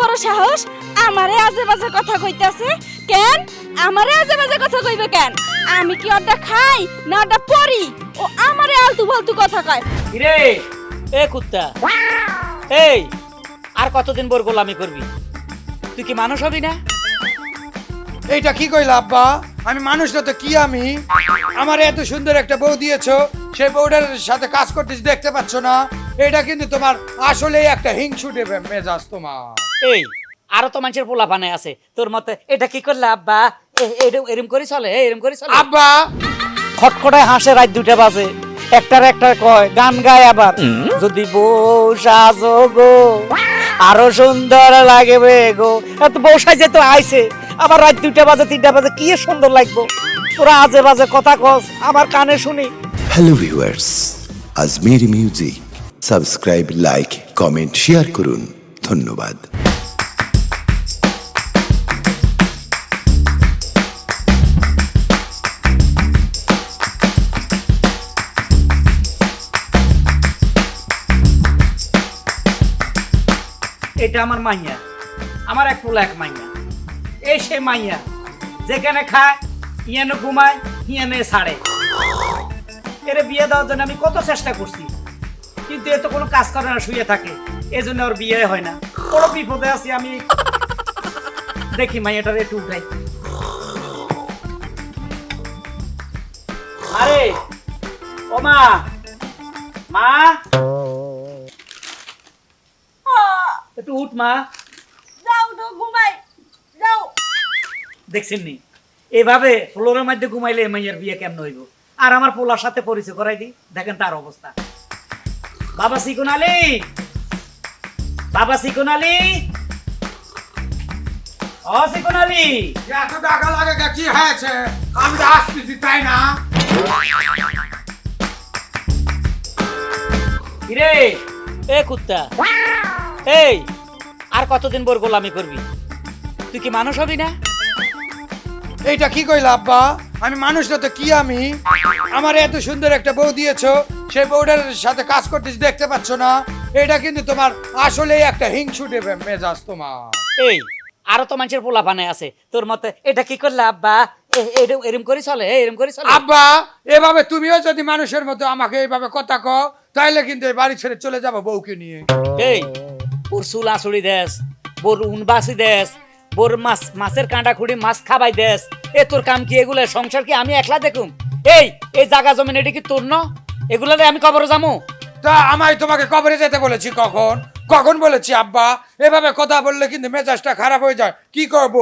বড় সাহস? আমারে আজে বাজে কথা কইতাছে? কেন? আমারে আজে বাজে কথা কইবে কেন? আমি কি ওটা খাই না ওটা পরি? ও আমারে আলতু ফালতু কথা কয়। কিরে? এ কুত্তা। এই আর কতদিন বোর গোলামি করবি? তুই কি মানুষ হবি না? এইটা কি কইলা আব্বা? আমি মানুষ না তো কি আমি? আমার এত সুন্দর একটা বউ দিয়েছ সেই বউটার সাথে কাজ করতেছি দেখতে পাচ্ছ না? এটা কিন্তু তোমার আসলেই একটা হিংসু দেবে মেজাজ তোমার। এই আরও তো মানুষের পোলা পানে আছে। তোর মতে এটা কি করলে আব্বা? এরম এরম করে চলে এরম করে চলে। আব্বা! খটখটায় হাসে রাত দুটা বাজে। একটার একটার কয় গান গায় আবার। যদি বউ সাজো গো আরও সুন্দর লাগবে গো। এত বউ সাজে তো আইছে আবার রাত দুটা বাজে তিনটা বাজে কি সুন্দর লাগবো। তোরা আজে বাজে কথা কস আমার কানে শুনি। হ্যালো ভিউয়ার্স আজমের music subscribe like comment share করুন। ধন্যবাদ। এটা আমার মাইয়া। আমার এক পোলা এক মাইয়া। এই সে মাইয়া, যেখানে খায়, ইয়ানে ঘুমায়, ইয়ানে ছাড়ে। এর বিয়ে দেওয়ার জন্য আমি কত চেষ্টা করছি, কিন্তু এ তো কোনো কাজ করে না শুয়ে থাকে এই জন্য ওর বিয়ে হয় না। বড় বিপদে আছি আমি। দেখি মাইয়াটার একটু উঠাই। আরে, ও মা মা। একটু উঠ মা। যাও তো ঘুমাই। যাও। দেখছেন নি এভাবে ফ্লোরের মধ্যে ঘুমাইলে মাইয়ার বিয়ে কেমন হইব? আর আমার পোলার সাথে পরিচয় করাই দিই দেখেন তার অবস্থা। বাবা সিকুন আলী বাবা সিকুন আলী ও সিকুন আলী এত টাকা লাগে কে? কি হয়েছে? আমি তো আসতেছি তাই না? কিরে? এ কুত্তা। এই! আর কতদিন বোর গোলামি করবি? তুই কি মানুষ হবি না? এইটা কি কইলা আব্বা? আমি মানুষ না তো কি আমি? আমার এত সুন্দর একটা বউ দিয়েছ সেই বউটার সাথে কাজ করতেছি দেখতে পাচ্ছ না। এটা কিন্তু তোমার আসলেই একটা হিংসু দেবে মেজাজ তোমার। এই আরও তো মানুষের পোলা পানে আছে। তোর মতে এটা কি করলে আব্বা? এরম করে চলে এরম করে চলে আব্বা এভাবে তুমিও যদি মানুষের মতো আমাকে এইভাবে কথা কও তাইলে কিন্তু এই বাড়ি ছেড়ে চলে যাব বউকে নিয়ে। এই বোর চুল আঁচড়ি দেস বোর উন বাসি দেস বোর মাছ মাছের কাঁটা খুঁড়ি মাছ খাবাই দেস। এ তোর কাম কি এগুলো? সংসার কি আমি একলা দেখুম? এই এই জায়গা জমিন এটা কি তোর ন? এগুলারে আমি কবর যামু? তা আমায় তোমাকে কবরে যেতে বলেছি কখন? কখন বলেছি আব্বা? এভাবে কথা বললে কিন্তু মেজাজটা খারাপ হয়ে যায়। কি করব?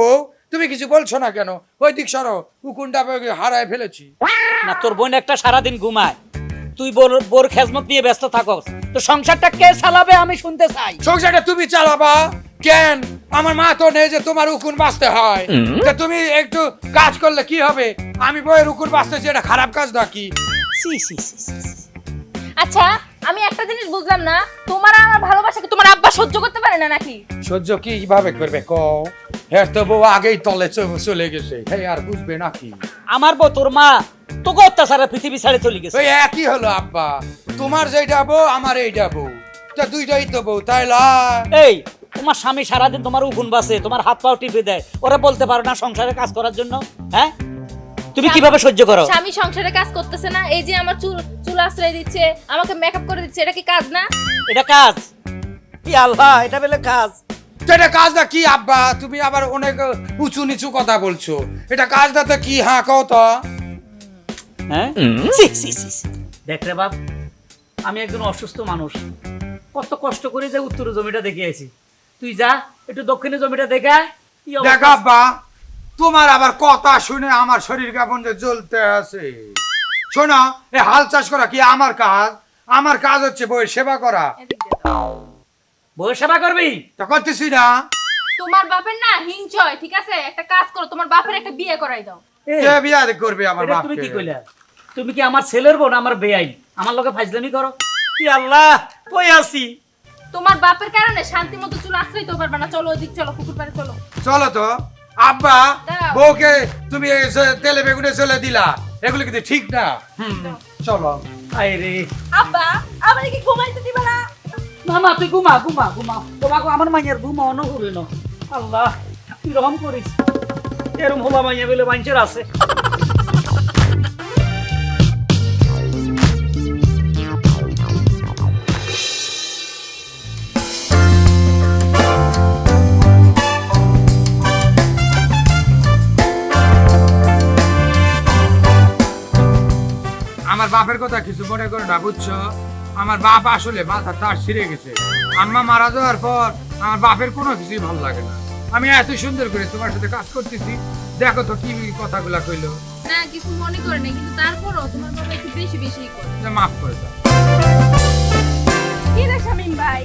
তুমি কিছু বলছো না কেন? ওই দিক সরো উকুনটা হারায় ফেলেছি। না তোর বোন একটা সারাদিন ঘুমায়। তুই বোর বোর খেজমত নিয়ে ব্যস্ত থাকস। তো সংসারটা কে চালাবে আমি শুনতে চাই। সংসারটা তুমি চালাবা। কেন? আমার মা তো নেই যে তোমার উকুন বাঁচতে হয়। তা তুমি একটু কাজ করলে কি হবে? আমি বইয়ের উকুন বাঁচতেছি এটা খারাপ কাজ নাকি সি সি সি সি, সি। আচ্ছা আমি একটা জিনিস বুঝলাম না। তোমার আর আমার ভালোবাসাকে তোমার আব্বা সহ্য করতে পারে না নাকি? সহ্য কি কীভাবে করবে কও? হ্যাঁ তো বউ আগেই তলে চলে গেছে। হ্যাঁ আর বুঝবে নাকি আমার বউ তোর মা তোকে অত্যাচারে পৃথিবী ছাড়ে চলে গেছে। ওই একই হলো আব্বা। তোমার যেটা বউ আমার এইটা বউ তা দুইটাই তো বউ তাই লয়? এই তোমার স্বামী সারাদিন তোমার উগুন বাসে তোমার হাত পাও টিপে দেয়। ওরা বলতে পারো না সংসারে কাজ করার জন্য হ্যাঁ? তুমি কীভাবে সহ্য করো? স্বামী সংসারে কাজ করতেছে না এই যে আমার চুল চুল আশ্রয় দিচ্ছে আমাকে মেকআপ করে দিচ্ছে এটা কি কাজ না? এটা কাজ। কি আল্লাহ এটা বেলে কাজ। তো এটা কাজটা কি আব্বা? তুমি আবার অনেক উঁচু নিচু কথা বলছো। এটা কাজটা তো কি হ্যাঁ কও তো। হ্যাঁ? সি, সি, সি, সি। দেখ রে বাপ আমি একজন অসুস্থ মানুষ। কত কষ্ট করে যে উত্তর জমিটা দেখে আইছি তুই যা একটু দক্ষিণে জমিটা দেখে আয়। কি অবস্থা? দেখ আব্বা তোমার আবার কথা শুনে আমার শরীর কেমন যে জ্বলতে আছে। শোনো এই হাল চাষ করা কি আমার কাজ? আমার কাজ হচ্ছে বইয়ের সেবা করা। বউয়ের সেবা করবি? তা করতেছি না। তোমার বাপের না হিংসয় ঠিক আছে? একটা কাজ করো তোমার বাপের একটা বিয়ে করাই দাও। এই, কে বিয়া করবে আমার এটা তুমি কি কইলা? তুমি কি আমার ছেলের বোন আমার বেআই আমার লগে ফাজলামি করো। কি আল্লাহ কই আছি? তোমার বাপের কারণে শান্তি মতো চুল আশ্রয় তো পারবে না। চলো ওদিক চলো কুকুর পাড়ে চলো। চলো তো। আব্বা বউকে তুমি এই যে তেলে বেগুনে চলে দিলা। এগুলো কিন্তু ঠিক না। চলো। আয় রে আব্বা আমার কি ঘুমাইতে দিবা না। মামা তুই ঘুমা ঘুমা ঘুমা। তোমাকে আমার মাইয়ার ঘুমা অন্য ঘুরে না। আল্লাহ তুই রহম করিস? এরম হোলা মাইয়া বলে মানুষের আছে। বাপের কথা কিছু মনে করো না বুঝছ? আমার বাপ আসলে মাথা তার ছিঁড়ে গেছে। আম্মা মারা যাওয়ার পর আমার বাপের কোনো কিছুই ভালো লাগে না। আমি এত সুন্দর করে তোমার সাথে কাজ করতেছি দেখো তো কি কথাগুলা কইলো। না কিছু মনে করে না কিন্তু তারপরও তোমার বাবা একটু বেশি বেশি করে যে মাফ করে দাও। কি রে শামিম ভাই?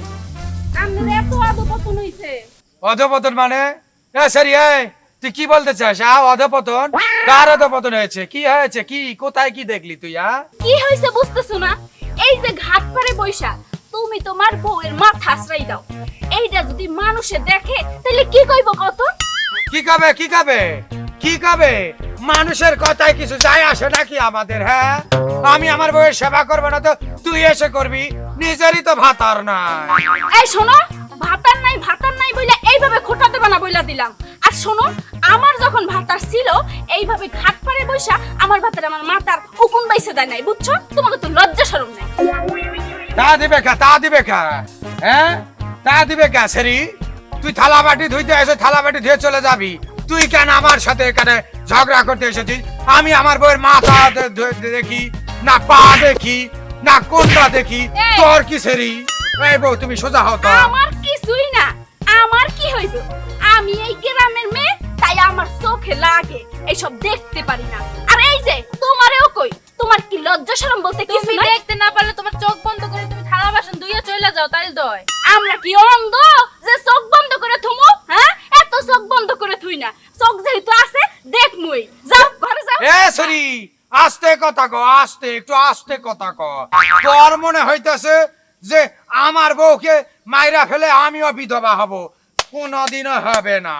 আপনার এত আদপতন হইছে। অধপতন মানে? এ সরি এই! তুই কি বলতে চাস আ? অধপতন? কার অধপতন হয়েছে? কি হয়েছে? কি? কোথায় কি দেখলি তুই আ? কি হইছে বুঝতেছো না? এই যে ঘাট পারে বৈশা তুমি তোমার বউয়ের মাথা আশ্রয় দাও। এইটা যদি মানুষে দেখে তাহলে কি কইব কত কি খাবে কি খাবে কি খাবে মানুষের কথায় কিছু যায় আসে নাকি আমাদের হ্যাঁ? আমি আমার বউয়ের সেবা করব না তো তুই এসে করবি নিজেরই তো ভাতার নাই। এই শোনো ভাতার নাই ভাতার নাই বইলা এইভাবে খোটা দেবা না বইলা দিলাম। আর শোনো আমার যখন ভাতার ছিল এইভাবে ঘাট পারে বৈশা আমার ভাতার আমার মাতার উকুন বাইসে দেয় নাই বুঝছ? তোমাকে তো লজ্জা শরম নাই। তা দিবে কা তা দিবে কা? হ্যাঁ? তা দিবে কা সেরি? তুই থালা বাটি ধুইতে এসে থালা বাটি ধুয়ে চলে যাবি। তুই কেন আমার সাথে এখানে ঝগড়া করতে এসেছিস? আমি আমার বউয়ের মাথা দেখি না পা দেখি না কোনটা দেখি! তোর কি সেরি? এই বউ তুমি সোজা হও তো। আমার কিছুই না। আমার কি হইব? আমি এই গ্রামের মেয়ে তাই আমার চোখে লাগে। এইসব দেখতে পারি না। আর এই যে তোমারেও কই? তোমার কি লজ্জা শরম বলতে কিছু তুমি নাই? দেখতে না পারলে তোমার চোখ বন্ধ করে তুমি থালা বাসন ধুইয়া চলে যাও তাইলে দয়। আমরা কি অন্ধ যে চোখ বন্ধ করে থুমু? হ্যাঁ? এত চোখ বন্ধ করে থুই না। চোখ যেহেতু আছে দেখ মুই। যাও ঘরে যাও। এ সরি। আস্তে কথা কো আস্তে একটু আস্তে কথা কো তোর মনে হইতেছে যে আমার বউকে মাইরা ফেলে আমিও বিধবা হব কোনদিনও হবে না।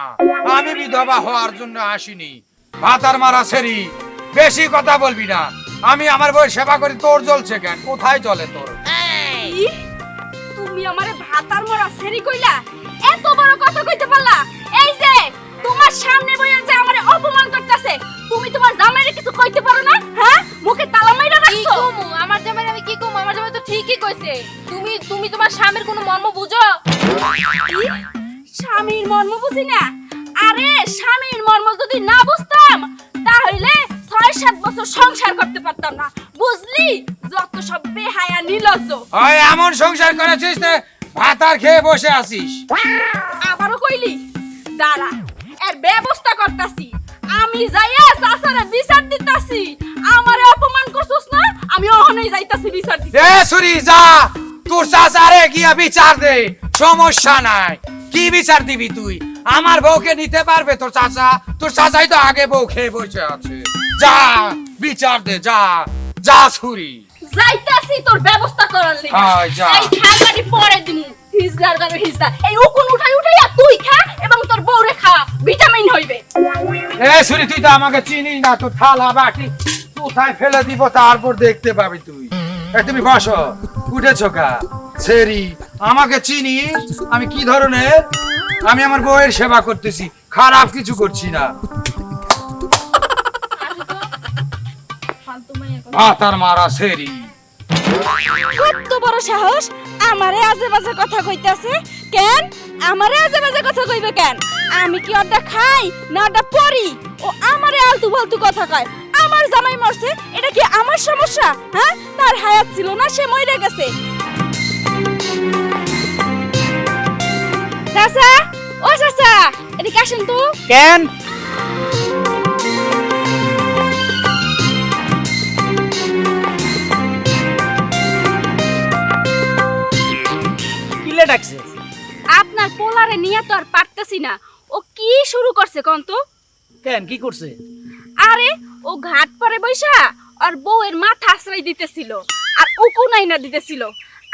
আমি বিধবা হওয়ার জন্য আসিনি। ভাতার মারা সেরি বেশি কথা বলবি না। আমি আমার বউয়ের সেবা করি তোর জ্বলছে কেন? কোথায় চলে তোর? তুমি আমারে ভাতার মরা সেরি কইলা? এত বড় কথা কইতে পারলা? এই যে তোমার সামনে বইয়া যে আমারে অপমান করতেছে তুমি তোমার জামাইরে কিছু কইতে পারো না? হ্যাঁ? মুখে তালা মাইরা কি রাখছো কমু? আমার জামাই আমি কি কমু? আমার জামাই তো ঠিকই কইছে। তুমি তুমি তোমার স্বামীর কোনো মর্ম বুঝো? স্বামীর মর্ম বুঝি না? আরে স্বামীর মর্ম যদি না বুঝতাম তাহলে ছয় সাত বছর সংসার করতে পারতাম না। বুঝলি? যত সব বেহায়া নির্লজ্জ ওই এমন সংসার করেছিস না ভাতার খেয়ে বসে আছিস। আবারও কইলি? দাঁড়া এর ব্যবস্থা করতাছি। আমি যাইয়া সাসারে বিচার দিতাছি। আমারে অপমান করছস না? আমি ওখানেই যাইতাছি বিচার দিতে। এ সুরি যা। তোর চাচারে গিয়া বিচার দে সমস্যা নাই। কি বিচার দিবি তুই? আমার বউকে নিতে পারবে তোর চাচা? তোর চাচাই তো আগে বউ খেয়ে বসে আছে। যা বিচার দে যা। যা ছুরি যাইতাছি তোর ব্যবস্থা করার লাগি। হয়, যা। এই খাবারই পরে দিমু। হিজলার গানে হিজলা এই উকুন উঠাই উঠাইয়া তুই খা এবং তোর বউরে খা। ভিটামিন হইবে। এ সুরি তুই তো আমাকে চিনিস না তোর থালা বাটি। কোথায় ফেলে দিব, তারপর দেখতে পাবি তুই। তুমি বসো। উঠেছো কা? সেরি, আমাকে চিনিস? আমি কি ধরনের? আমি আমার বউয়ের সেবা করতেছি। খারাপ কিছু করছি না। ভাতার মারা সেরি। কত বড় সাহস! আমারে আজে বাজে কথা কইতাছে। কেন? আমারে আজে বাজে কথা কইবে কেন? আমি কি ওটা খাই না ওটা পরি ও আমারে আলতু ফালতু কথা কয়। আমার জামাই মরছে এটা কি আমার সমস্যা? হ্যাঁ? তার হায়াত ছিল না সে মরে গেছে। চাচা? ও চাচা এদিকে আসেন তো। কেন? কিলে ডাকছে? আপনার পোলারে নিয়ে তো আর পারতেছি না। ও কি শুরু করছে কোন তো? কেন কি করছে? আরে ও ঘাট পরে বৈশা, আর বউয়ের মাথা আশ্রয় দিতেছিল, আর উকুনাই না দিতেছিল।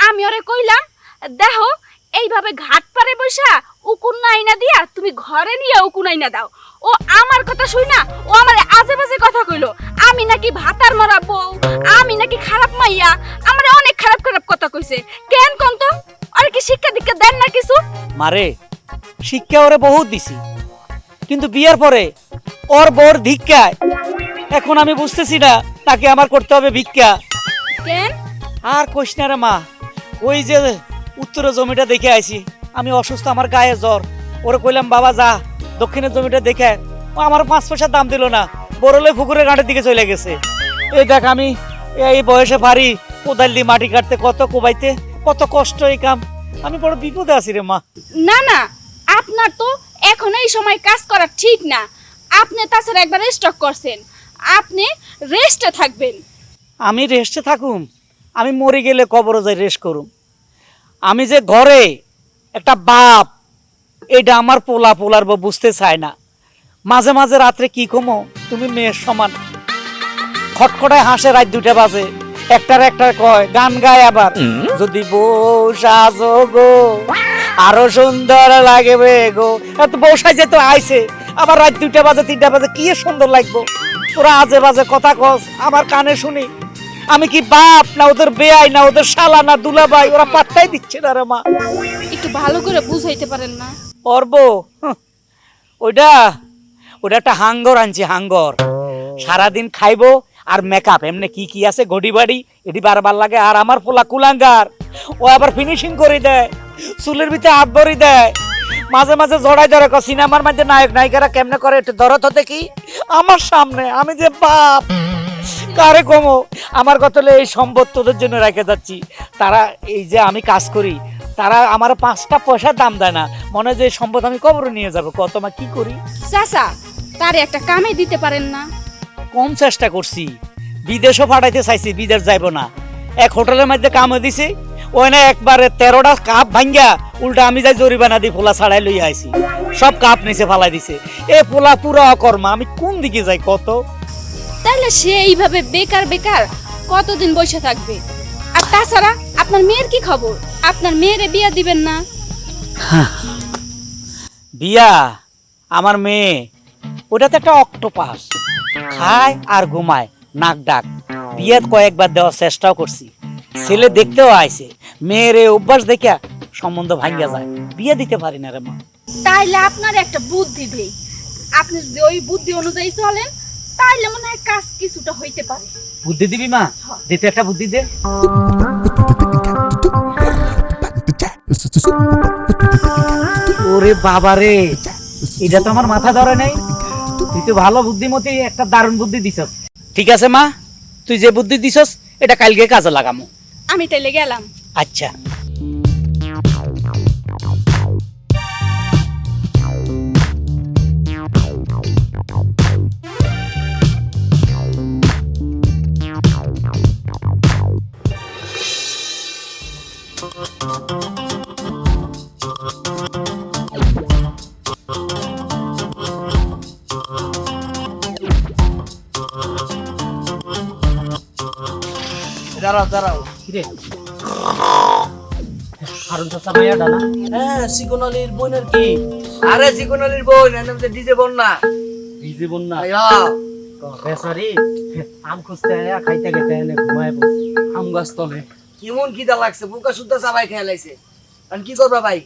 আমি ওরে কইলাম, দেখো, এইভাবে ঘাট পারে বৈশা, উকুন না দিয়া তুমি ঘরে নিয়ে উকুনাই না দাও। ও আমার কথা শুই না, ও আমার আজে বাজে কথা কইলো। আমি নাকি ভাতার মরা বউ, আমি নাকি খারাপ মাইয়া, আমার অনেক খারাপ খারাপ কথা কইছে। কেন কোন তো? আর কি শিক্ষা দীক্ষা দেন না কিছু? মারে, শিক্ষা ওরে বহুত দিছি। কিন্তু বিয়ের পরে ওর বোর ধিক্কায় এখন আমি বুঝতেছি না তাকে আমার করতে হবে ভিক্ষা। কেন? আর কইস না রে মা ওই যে উত্তরের জমিটা দেখে আইছি আমি অসুস্থ আমার গায়ে জ্বর। ওরে কইলাম বাবা যা দক্ষিণের জমিটা দেখে ও আমার পাঁচ পয়সার দাম দিল না বড়লে পুকুরের ঘাটের দিকে চলে গেছে। এই দেখ আমি এই বয়সে পারি কোদাল দিয়ে মাটি কাটতে কত কোবাইতে কত কষ্ট এই কাম। আমি বড় বিপদে আছি রে মা। না না আপনার তো এখন এই সময় কাজ করা ঠিক না। আপনি তাছাড়া একবার স্টক করছেন। আপনি রেস্টে থাকবেন। আমি রেস্টে থাকুম আমি মরে গেলে কবরে যাই রেস্ট করুম। আমি যে ঘরে একটা বাপ এটা আমার পোলা পোলার বউ বুঝতে চায় না। মাঝে মাঝে রাত্রে কি কমো তুমি মেয়ের সমান। খটখটায় হাসে রাত দুটা বাজে। একটার একটার কয় গান গায় আবার। যদি বউ সাজো গো আরও সুন্দর লাগবে গো। এত বউ সাজে তো আইছে। আবার রাত দুইটা বাজে তিনটা বাজে কি সুন্দর লাগবো। তোরা আজে বাজে কথা কস আমার কানে শুনি। আমি কি বাপ না ওদের বেয়াই না ওদের শালা না দুলাভাই? ওরা পাত্তাই দিচ্ছে না রে মা। একটু ভালো করে বুঝাইতে পারেন না। অর্ব ওইটা ওটা একটা হাঙ্গর আনছি হাঙ্গর। সারাদিন খাইবো আর মেকআপ এমনি কি কি আছে গড়ি বাড়ি এটি বারবার লাগে আর আমার পোলা কুলাঙ্গার। ও আবার ফিনিশিং করে দেয় চুলের ভিতরে হাত ভরি দেয়। মাঝে মাঝে জড়াই ধরে ক সিনেমার মধ্যে নায়ক নায়িকারা কেমনে করে একটু ধরো তো দেখি। আমার সামনে আমি যে বাপ কারে কমো? আমার কতলে এই সম্পদ তোদের জন্য রেখে যাচ্ছি। তারা এই যে আমি কাজ করি তারা আমার পাঁচটা পয়সা দাম দেয় না। মনে হয় যে এই সম্পদ আমি কবরে নিয়ে যাব। কত মা কি করি? চাচা তার একটা কামে দিতে পারেন না। কম চেষ্টা করছি। বিদেশও পাঠাইতে চাইছি বিদেশ যাইব না। এক হোটেলের মধ্যে কামে দিছে ওই না একবারে তেরোটা কাপ ভাঙ্গা উল্টা আমি যাই জরিমানা দিয়ে পোলা ছাড়াই লই আইছি। সব কাপ নিচে ফালাই দিছে। এ পোলা পুরা অকর্মা আমি কোন দিকে যাই কত? তাহলে সে এইভাবে বেকার বেকার কতদিন বসে থাকবে? আর তাছাড়া আপনার মেয়ের কি খবর? আপনার মেয়েরে বিয়া দিবেন না? বিয়া? আমার মেয়ে? ওটা তো একটা অক্টোপাস। খায় আর ঘুমায় নাক ডাক। বিয়ে কয়েকবার দেওয়ার চেষ্টাও করছি। ছেলে দেখতেও আইছে। মেয়ের অভ্যাস দেখিয়া সম্বন্ধ ভাঙ্গা যায়। বিয়ে দিতে পারি না রে মা। তাইলে আপনার একটা বুদ্ধি দেই। আপনি যদি ওই বুদ্ধি অনুযায়ী চলেন তাইলে মনে হয় কাজ কিছুটা হইতে পারে। বুদ্ধি দিবি মা? দিতে একটা বুদ্ধি দে। ওরে বাবা রে এটা তো আমার মাথা ধরে নাই। তুই তো ভালো বুদ্ধিমতি একটা দারুণ বুদ্ধি দিছস। ঠিক আছে মা? তুই যে বুদ্ধি দিছস এটা কালকে কাজে লাগামো। আমি তাইলে গেলাম। আচ্ছা দাঁড়াও দাঁড়াও। কিরে? হারুন চাচা মাইয়াটা না। হ্যাঁ সিকোনালির বোনের কি? আরে সিকোনালির বোন এর নাম তো ডিজে বোন না বিজি বোন না বেসারি আম খুঁজতে আয়া খাইতে খাইতে এনে ঘুমায় বসে আম গাছ তলে। কেমন খিদা লাগছে বুকা সুদ্ধা চাবাই খেয়ে লাইছে। আর কি করবা ভাই?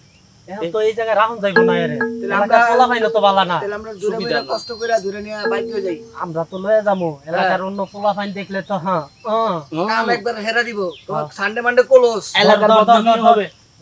এখন তো এই জায়গায় রাহুল যাইবো না এরে। তাহলে এলাকার আমরা- পাইলো তো বালা না। তাহলে আমরা দূরে কষ্ট করে দূরে নিয়ে বাইক হয়ে যাই। আমরা তো লয়ে যাব এলাকার অন্য পোলা ফাইন দেখলে তো হ্যাঁ। হ্যাঁ। কাম একবার হেরা দিব। তোমার সানডে মানডে কলস। এলাকার বদনামি হবে।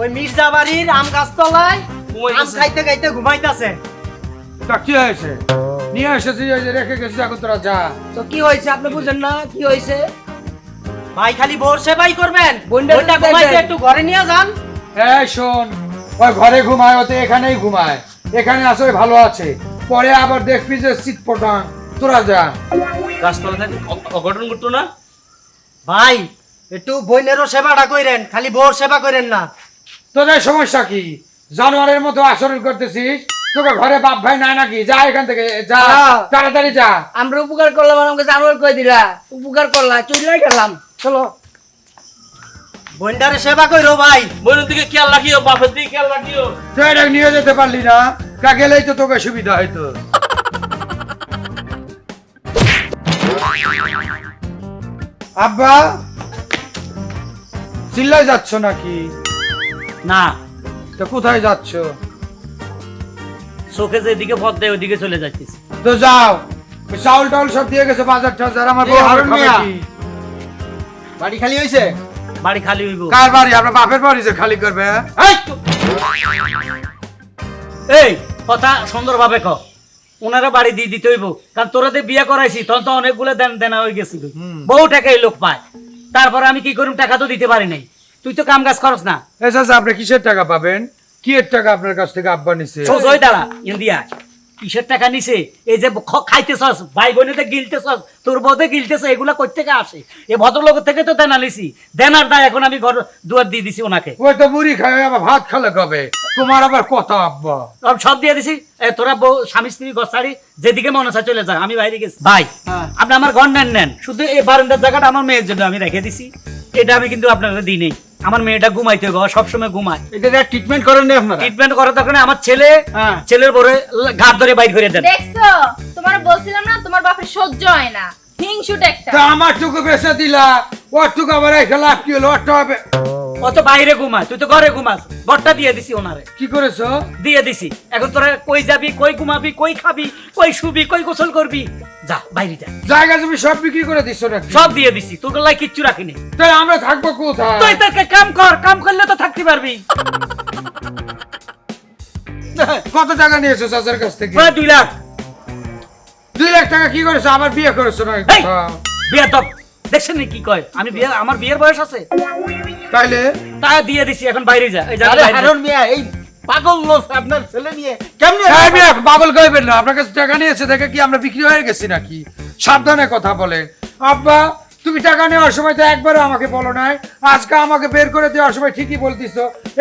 ওই মির্জা বাড়ির আম গাছ তলায় আম খাইতে খাইতে ঘুমাইতাছে। তা কি হয়েছে? নিয়ে যে রেখে গেছিস এখন তোরা যা। তো কি হয়েছে আপনি বুঝেন না কি হয়েছে? ভাই খালি বোর সেবাই করবেন। ঘুমাইছে একটু ঘরে নিয়ে যান। এই শোন ওই ঘরে ঘুমায় ওতে এখানেই ঘুমায়। এখানে আসলে ভালো আছে। পরে আবার দেখবি যে শীত পটান তোরা যা। গাছতলা থাকে অঘটন ঘটতো না? ভাই একটু বোনেরও সেবাটা কইরেন খালি বোর সেবা কইরেন না। তোদের সমস্যা কি? জানোয়ারের মতো আচরণ করতেছিস? তোকে ঘরে বাপ ভাই নাই নাকি? যা এখান থেকে যা তাড়াতাড়ি যা। আমরা উপকার করলাম আমাকে জানোয়ার কই দিলা? উপকার করলা চুলাই গেলাম চলো। বোনটারে সেবা কইরো ভাই। বোনের দিকে খেয়াল রাখিও বাপের দিকে খেয়াল রাখিও। তুই এটা নিয়ে যেতে পারলি না কা গেলেই তো তোকে সুবিধা হয়তো আব্বা চিল্লাই যাচ্ছ নাকি? না। তো কোথায় যাচ্ছ? চোখে যেদিকে পথ দেয় ওইদিকে চলে যাচ্ছিস। তো যাও। ওই চাউল টাউল সব দিয়ে গেছে বাজার টাজার আমার এই বউ আবার হারুন মিয়া। বাড়ি খালি হইছে? বাড়ি খালি হইব। কার বাড়ি? আপনার বাপের বাড়ি যে খালি করবে হ্যাঁ? এই! তো- এই কথা সুন্দরভাবে ক ওনারা বাড়ি দিয়ে দিতে হইব। কারণ তোরা যে বিয়ে করাইছি তখন তো অনেকগুলো দেন দেনা হয়ে গেছিল। বহু টাকা এই লোক পায়। তারপরে আমি কি করুম টাকা তো দিতে পারি নাই। তুই তো কাম কাজ করস না। এ চাচা আপনি কিসের টাকা পাবেন? কি এর টাকা আপনার কাছ থেকে আব্বা নিছে? সোজই দাঁড়া ইন্ডিয়া কিসের টাকা নিছে? এই যে খ- খাইতেছস ভাই বোনেতে গিলতেছস তোর বউতে গিলতেছ এগুলা কই থেকে আসে? এই ভদ্রলোক থেকে তো দেনা লিছি দেনার দায় এখন আমি ঘর দুয়ার দিয়ে দিছি ওনাকে। ওই তো মুড়ি খাবে আবার ভাত খালে কবে? তোমার আবার কথা আব্বা। সব সব দিয়ে দিছি। এ, তোরা বউ স্বামী স্ত্রী গসাড়ি যেদিকে মনে চায় চলে যা আমি বাইরে গেছি। ভাই হ্যাঁ। আপনি আমার ঘর নেন নেন। শুধু এই বারান্দার জায়গাটা আমার মেয়ের জন্য আমি রেখে দিছি। এটা আমি কিন্তু আপনাকে দিই নেই। আমার মেয়েটা ঘুমাইতে বাবা সবসময় ঘুমায়। এটা ট্রিটমেন্ট করেন নি আপনারা? ট্রিটমেন্ট করার দরকার নেই, আমার ছেলে হ্যাঁ। ছেলের পরে ঘাট ধরে বাইর করে দেন। দেখছ? তোমার বলছিলাম না তোমার বাপের সহ্য হয় না। হিংসুট একটা। তা আমার টুকু বেঁচে দিলা ওর টুকু আবার এসে লাভ কি হলো? ওর হবে। ও তো বাইরে ঘুমায় তুই তো ঘরে ঘুমাস। ঘরটা দিয়ে দিছি ওনারে। কি করেছ? দিয়ে দিছি। এখন তোরা কই যাবি কই ঘুমাবি কই খাবি কই শুবি কই গোসল করবি? যা বাইরে যা। জায়গা জমি সব বিক্রি করে দিচ্ছ নাকি? সব দিয়ে দিছি তোর গলায় কিচ্ছু রাখিনি তাহলে আমরা থাকব কোথায়? তুই তোকে কাম কর কাম করলে তো থাকতে পারবি। কত টাকা নিয়েছো চাচার কাছ থেকে? দুই লাখ। দুই লাখ টাকা কি করেছ? আবার বিয়ে করেছ না এই! বিয়ে তো দেখছেন কি কয়? আমি বিয়ে আমার বিয়ের বয়স আছে। তাইলে? তা দিয়ে দিছি এখন বাইরে যা। এই যা আরে হারুন মিয়া এই পাগল লোক আপনার ছেলে নিয়ে কেমনে এই মেয়ে, পাগল কইবেন না আপনার কাছে টাকা নিয়েছে দেখে কি আমরা বিক্রি হয়ে গেছি নাকি? সাবধানে কথা বলেন আব্বা তুমি টাকা নেওয়ার সময় তো একবারও আমাকে বলো নাই। আজকে আমাকে বের করে দেওয়ার সময় ঠিকই বলতিস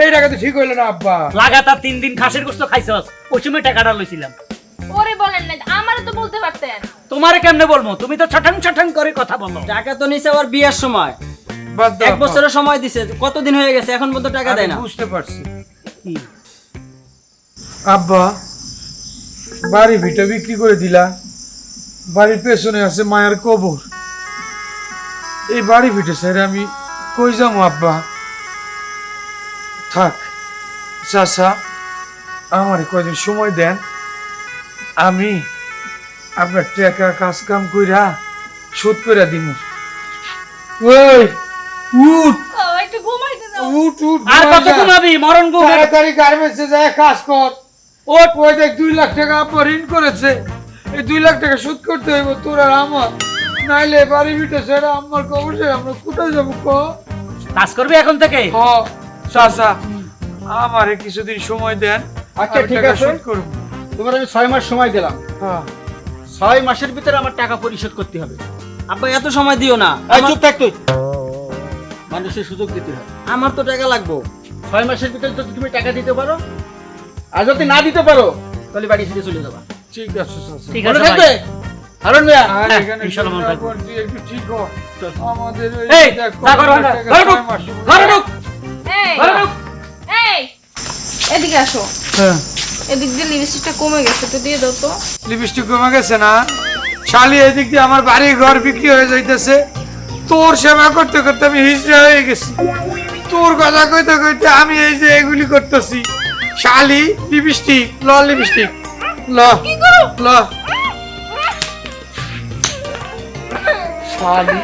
এই টাকা তো ঠিক হইল না আব্বা। লাগাতার তিন দিন খাসের গোস্ত খাইছস ওই সময় টাকাটা লইছিলাম। ওরে বলেন না আমারও তো বলতে পারতেন। তোমারে কেমনে বলব? তুমি তো ছটাং ছটাং করে কথা বলো। টাকা তো নিছে আবার বিয়ের সময়। এক বছরের সময় দিছে কতদিন হয়ে গেছে এখন পর্যন্ত টাকা দেয় না। বুঝতে পারছি। আব্বা বাড়ি ভিটা বিক্রি করে দিলা। বাড়ির পেছনে আছে মায়ের কবর। এই বাড়ি ভিটে স্যার আমি কই যাব আব্বা? থাক চাচা আমার কয়দিন সময় দেন। আমি আপনার টাকা কাজ কাম কইরা শোধ করে দিব ওই উঠ। একটু ঘুমাইতে দাও। উঠ উঠ আর কত ঘুমাবি? মরণ ঘুম তাড়াতাড়ি গার্মেন্টসে যায় কাজ কর। ওই দেখ দুই লাখ টাকা আপনার ঋণ করেছে। এই দুই লাখ টাকা শোধ করতে হইব তোর আর আমার। নাইলে বাড়ি বিটে সেটা আমার কবর আমরা কোথায় যাব ক? কাজ করবি এখন থেকে? হ চাচা আমারে কিছুদিন সময় দেন আচ্ছা, ঠিক আছে। শোধ করব। তোমার আমি ছয় মাস সময় দিলাম। হ্যাঁ। ছয় মাসের ভিতরে আমার টাকা পরিশোধ করতে হবে। আব্বা এত সময় দিও না। চুপ থাক তুই। মানুষের সুযোগ দিতে হয় আমার তো টাকা লাগবো। ছয় মাসের ভিতরে যদি তুমি টাকা দিতে পারো আর যদি না দিতে পারো তাহলে বাড়ি ছেড়ে চলে যাবা। ঠিক আছে ঠিক আছে হারুন হ্যাঁ, একটু ঠিক হ আমাদের এই ঘরে ঢুক। ঘরে ঢুক। ঘরে ঢুক। এই এদিকে আসো। হ্যাঁ। এদিক দিয়ে লিপস্টিকটা কমে গেছে একটু দিয়ে দাও তো। লিপস্টিক কমে গেছে না? শালি এদিক দিয়ে আমার বাড়ি ঘর বিক্রি হয়ে যাইতেছে। তোর সেবা করতে করতে আমি হিজড়া হয়ে গেছি। তোর কথা কইতে কইতে আমি এই যে এগুলি করতেছি। শালি লিপস্টিক ল লিপস্টিক ল ল। শালি?